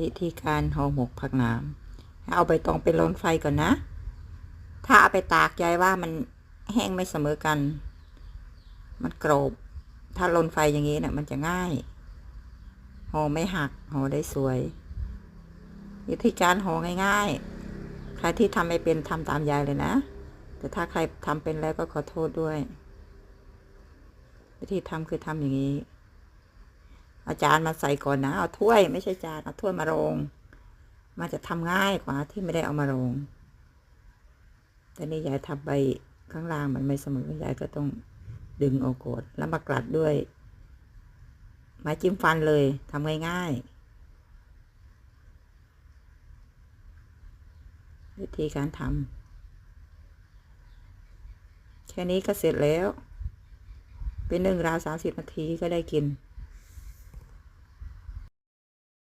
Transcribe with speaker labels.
Speaker 1: วิธีการห่อหมกผักน้ำเอาใบตองไปลนไฟก่อนนะ ถ้าเอาไปตากยายว่ามันแห้งไม่เสมอกัน มันกรอบ ถ้าลนไฟอย่างนี้เนะ่ะ มันจะง่าย ห่อไม่หัก ห่อได้สวย วิธีการห่อง่ายๆ ใครที่ทำไม่เป็นทำตามยายเลยนะ แต่ถ้าใครทำเป็นแล้วก็ขอโทษด้วย วิธีทำคือทำอย่างนี้ อาจารย์มาใส่ก่อนนะ เอาถ้วยไม่ใช่จานเอาถ้วยมาโรง มันจะทำง่ายกว่าที่ไม่ได้เอามาโรง แต่นี่ยายทำใบข้างล่างมันไม่เสมอ ยายก็ต้องดึงออกก่อนแล้วมากลัดด้วย ไม้จิ้มฟันเลยทำง่ายๆ วิธีการทำแค่นี้ก็เสร็จแล้ว เป็นหนึ่งราวสามสิบนาทีก็ได้กิน